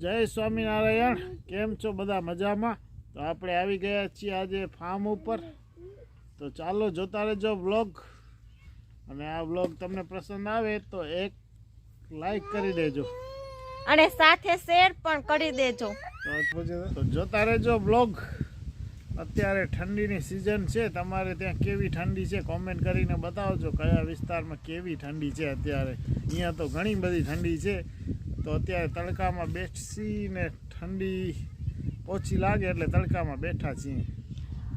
જય સ્વામિનારાયણ. કેમ છો બધા મજામાં? તો આપણે આવી ગયા છીએ આજે ફાર્મ ઉપર. તો ચાલો જોતા રહેજો વ્લોગ અને આ વ્લોગ તમને પસંદ આવે તો એક લાઈક કરી દેજો. અને સાથે શેર પણ કરી દેજો. તો જોતા રહેજો વ્લોગ અત્યારે ઠંડીની સિઝન છે. તમારે ત્યાં કેવી ઠંડી છે કોમેન્ટ કરીને બતાવજો. કયા વિસ્તારમાં કેવી ઠંડી છે અત્યારે. અહીંયા તો ઘણી બધી ઠંડી છે. તો અત્યારે તડકામાં બેસીને ઠંડી ઓછી લાગે એટલે તડકામાં બેઠા છીએ.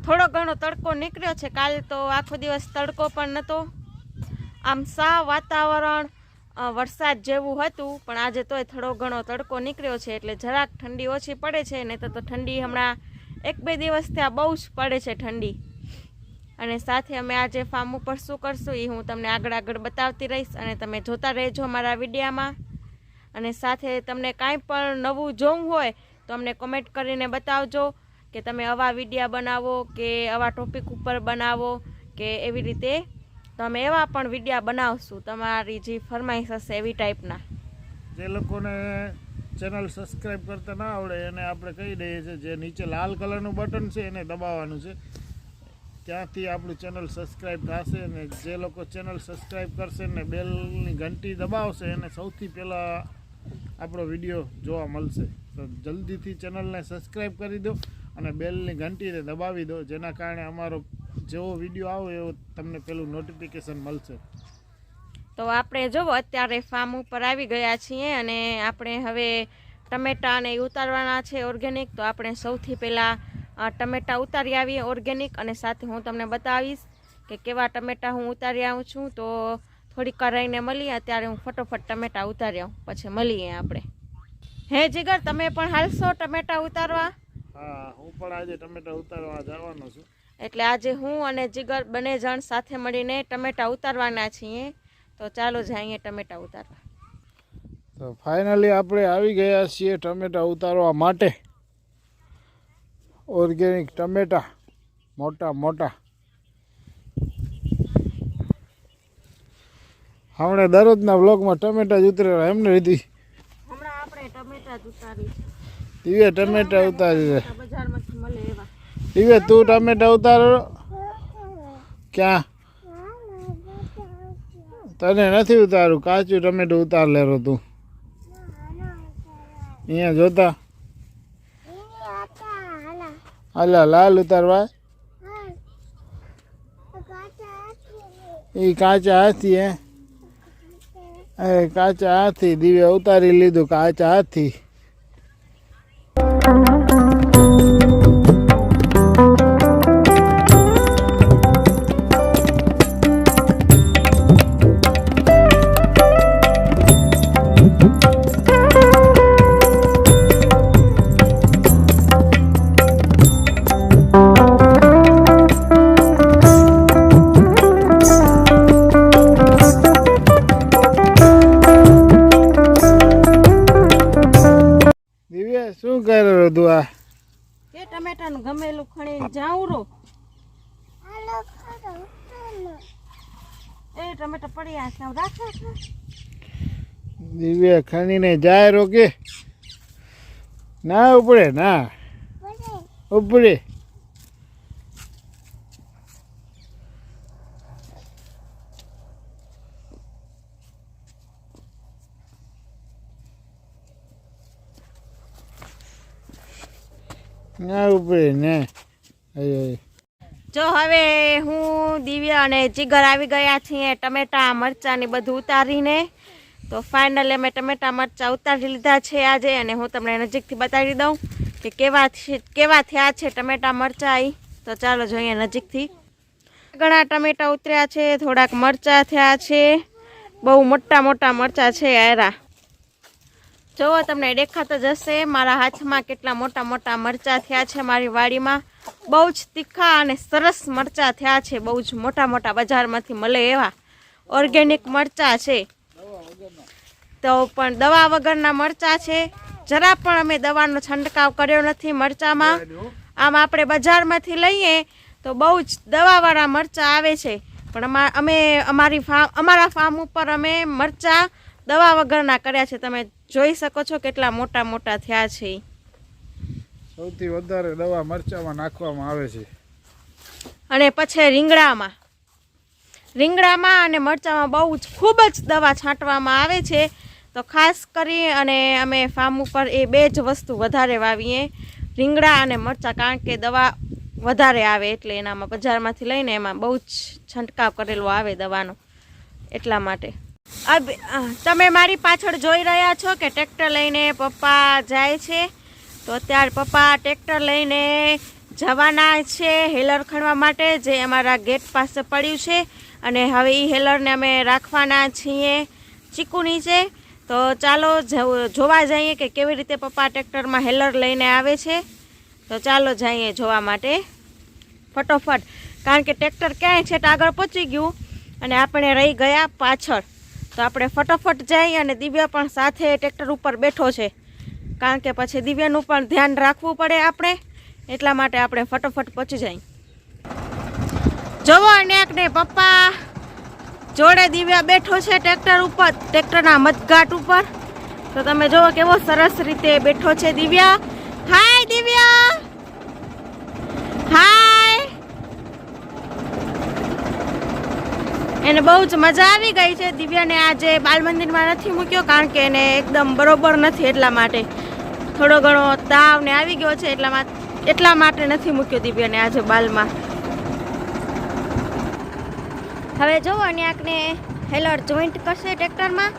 થોડો ઘણો તડકો નીકળ્યો છે. કાલે તો આખો દિવસ તડકો પણ નહોતો આમ સા વાતાવરણ વરસાદ જેવું હતું, પણ આજે તોય થોડો ઘણો તડકો નીકળ્યો છે એટલે જરાક ઠંડી ઓછી પડે છે નહીં તો ઠંડી હમણાં એક બે દિવસથી આ બહુ જ પડે છે ઠંડી. અને સાથે અમે આજે ફાર્મ ઉપર શું કરશું એ હું તમને આગળ આગળ બતાવતી રહીશ અને તમે જોતા રહેજો મારા વિડીયામાં. અને સાથે તમને કાંઈ પણ નવું જોવું હોય તો અમને કોમેન્ટ કરીને બતાવજો કે તમે આવા વિડીયા બનાવો, કે આવા ટોપિક ઉપર બનાવો, કે એવી રીતે તમે એવા પણ વિડીયા બનાવશું. તમારી જે ફરમાઈશ હશે એવી ટાઈપના જે લોકોને ચેનલ સબસ્ક્રાઈબ કરતા ના આવડે, એને આપણે કહી દઈએ છીએ જે નીચે લાલ કલરનું બટન છે, એને દબાવવાનું છે. ત્યાંથી આપણું ચેનલ સબસ્ક્રાઈબ થશે અને જે લોકો ચેનલ સબસ્ક્રાઈબ કરશે ને બેલની ઘંટી દબાવશે, એને સૌથી પહેલાં આપણો વીડિયો જોવા મળશે. તો જલ્દીથી ચેનલને સબસ્ક્રાઈબ કરી દો અને બેલની ઘંટીને દબાવી દો, જેના કારણે અમારો જેવો વીડિયો આવે એવો તમને પેલું નોટિફિકેશન મળશે. તો આપણે જુઓ અત્યારે ફાર્મ ઉપર આવી ગયા છીએ અને આપણે હવે ટમેટા ને ઉતારવાના છે ઓર્ગેનિક તો આપણે સૌથી પહેલાં ટમેટા ઉતારી આવીએ ઓર્ગેનિક અને સાથે હું તમને બતાવીશ કે કેવા ટમેટા હું ઉતારી આવું છું. તો થોડીક કરાઈને મળીએ. ત્યારે હું ફટોફટ ટમેટા ઉતારી આવું પછી મળીએ આપણે. હે જીગર તમે પણ હાલશો ટમેટા ઉતારવા? હા હું પણ આજે ટમેટા ઉતારવા જવાનો છું. એટલે આજે હું અને જીગર બંને જણ સાથે મળીને ટમેટા ઉતારવાના છીએ. તો ચાલો જઈએ ટમેટા ઉતારવા. તો ફાઇનલી આપણે આવી ગયા છીએ ટમેટા ઉતારવા માટે. ઓર્ગેનિક ટમેટા. મોટા મોટા. હમણાં દરરોજના બ્લોકમાં ટમેટા જ ઉતરેલા એમને લીધી. હમણાં આપણે ટમેટા જ ઉતારી છે દિવ્ય ટમેટા ઉતારી છે બજારમાંથી મળે એવા. દિવ્ય તું ટમેટા ઉતારો. ક્યાં? તને નથી ઉતારું. કાચું ટમેટું ઉતાર લેરો તું. અહીંયા જોતા. હાલા લાલ ઉતારવા એ કાચા હાથી હે કાચા હાથથી દિવ્ય ઉતારી લીધું કાચા હાથી ટમેટાનું ગમેલું ખણીને જાઉં રો એ ટમેટા પડ્યા છે રાખો છો. દિવ્ય ખણીને જાય રોકે. ના ઉપડે ના. ઉપડે. ના ઉપડે ને. જો હવે હું દિવ્યા અને જીગર આવી ગયા છીએ ટમેટા, મરચાં ને બધું ઉતારીને, તો ફાઇનલી અમે ટમેટા, મરચાં ઉતારી લીધા છે આજે અને હું તમને નજીકથી બતાવી દઉં કે કેવા કેવા થયા છે ટમેટા, મરચાં તો ચાલો જોઈએ નજીકથી. ઘણા ટમેટા ઉતર્યા છે, થોડાક મરચાં થયા છે, બહુ મોટા મોટા મરચાં છે આયરા. જોવો, તમને દેખાતો જ હશે, મારા હાથમાં કેટલા મોટા મોટા મરચાં થયા છે મારી વાડીમાં. બહુ જ તીખા અને સરસ મરચાં થયા છે, બહુ જ મોટા મોટા બજારમાંથી મળે એવા ઓર્ગેનિક મરચાં છે. તો પણ દવા વગરના મરચાં છે. જરા પણ અમે દવાનો છંટકાવ કર્યો નથી મરચાંમાં. આમ આપણે બજારમાંથી લઈએ તો બહુ જ દવાવાળા મરચાં આવે છે. પણ અમે અમારી ફાર્મ અમારા ફાર્મ ઉપર અમે મરચાં દવા વગરના કર્યા છે તમે જોઈ શકો છો કેટલા મોટા મોટા થયા છે. સૌથી વધારે દવા મરચામાં નાખવામાં આવે છે. અને પછી રીંગણામાં. રીંગણામાં અને મરચામાં બહુ જ ખૂબ જ દવા છાંટવામાં આવે છે. તો ખાસ કરી અને અમે ફાર્મ ઉપર એ બે જ વસ્તુ વધારે વાવીએ. રીંગણા અને મરચાં કારણ કે દવા વધારે આવે એટલે એનામાં બજારમાંથી લઈને એમાં બહુ જ છંટકાવ કરેલો આવે દવાનો. એટલા માટે. તમે મારી પાછળ જોઈ રહ્યા છો કે ટ્રેક્ટર લઈને પપ્પા જાય છે. તો અત્યારે પપ્પા ટ્રેક્ટર લઈને જવાના છે હેલર ખણવા માટે, જે અમારા ગેટ પાસે પડ્યું છે. અને હવે એ હેલરને અમે રાખવાના છીએ ચીકુ નીચે. તો ચાલો જવ- જઈએ કે કેવી રીતે પપ્પા ટ્રેક્ટરમાં હેલર લઈને આવે છે. તો ચાલો જઈએ જોવા માટે. ફટોફટ, કારણ કે ટ્રેક્ટર ક્યાંય છે આગળ પહોંચી ગયું અને આપણે રહી ગયા પાછળ. તો આપણે ફટોફટ જઈ અને દિવ્ય પણ સાથે ટ્રેક્ટર ઉપર બેઠો છે. કારણ કે પછી દિવ્યનું પણ ધ્યાન રાખવું પડે આપણે. એટલા માટે આપણે ફટોફટ પહોંચી જાય જોવો ને પપ્પા. જોડે દિવ્યા બેઠો છે ટ્રેક્ટર ઉપર, ટ્રેક્ટરના મધઘાટ ઉપર. તો તમે જોવો કેવો સરસ રીતે બેઠો છે દિવ્યા. હાય દિવ્યા હાય એને બહુ જ મજા આવી ગઈ છે. દિવ્યાને આજે બાલ મંદિરમાં નથી મૂક્યો કારણ કે એને એકદમ બરોબર નથી એટલા માટે. થોડો ઘણો તાવ ને આવી ગયો છે એટલા એટલા માટે નથી મૂક્યો દિવ્યાને આજે બાલમાં. હવે જો અન્યાકને હેલર જોઈન્ટ કરશે ટ્રેક્ટરમાં.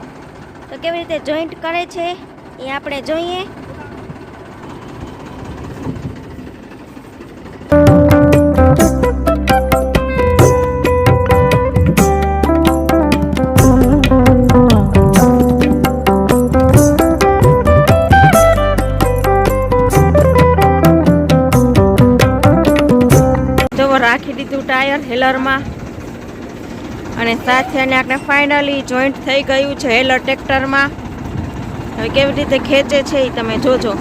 તો કેવી રીતે જોઈન્ટ કરે છે એ આપણે જોઈએ. ટાયર હેલરમાં. અને સાથે અને આપણે ફાઇનલી જોઈન્ટ થઈ ગયું છે હેલર ટ્રેક્ટરમાં. હવે કેવી રીતે ખેંચે છે એ તમે જોજો.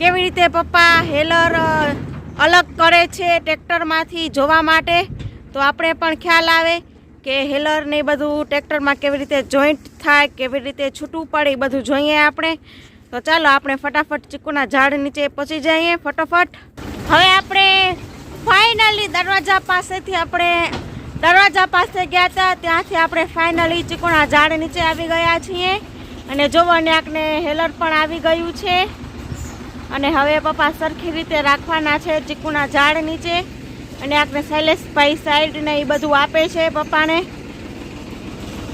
કેવી રીતે પપ્પા હેલર અલગ કરે છે ટ્રેક્ટરમાંથી જોવા માટે? તો આપણે પણ ખ્યાલ આવે કે હેલર ને બધું ટ્રેક્ટરમાં કેવી રીતે જોઈન્ટ થાય, કેવી રીતે છૂટવું પડે, એ બધું જોઈએ આપણે. તો ચાલો આપણે ફટાફટ ચીકુના ઝાડ નીચે પહોંચી જઈએ ફટાફટ. હવે આપણે ફાઇનલી દરવાજા પાસેથી આપણે દરવાજા પાસે ગયા હતા, ત્યાંથી આપણે ફાઇનલી ચીકુના ઝાડ નીચે આવી ગયા છીએ. અને જોવો ને હેલર પણ આવી ગયું છે. અને હવે પપ્પા સરખી રીતે રાખવાના છે ચીકુના ઝાડ નીચે. અને આપણે શૈલેષભાઈ સાઈડ ને એ બધું આપે છે પપ્પાને.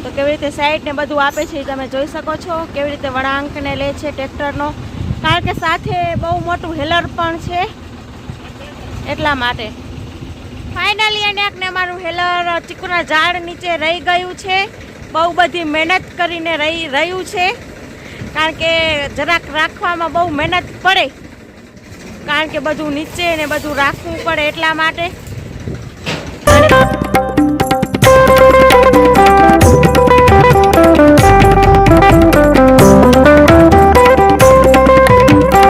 તો કેવી રીતે સાઈડ ને બધું આપે છે એ તમે જોઈ શકો છો. કેવી રીતે વળાંકને લે છે ટ્રેક્ટરનો. કારણ કે સાથે બહુ મોટું હેલર પણ છે. એટલા માટે. ફાઇનલી અનેકને અમારું હેલર ચીકુના ઝાડ નીચે રહી ગયું છે. બહુ બધી મહેનત કરીને રહી રહ્યું છે. કારણ કે જરાક રાખવામાં બહુ મહેનત પડે. કારણ કે બધું નીચે ને બધું રાખવું પડે એટલા માટે.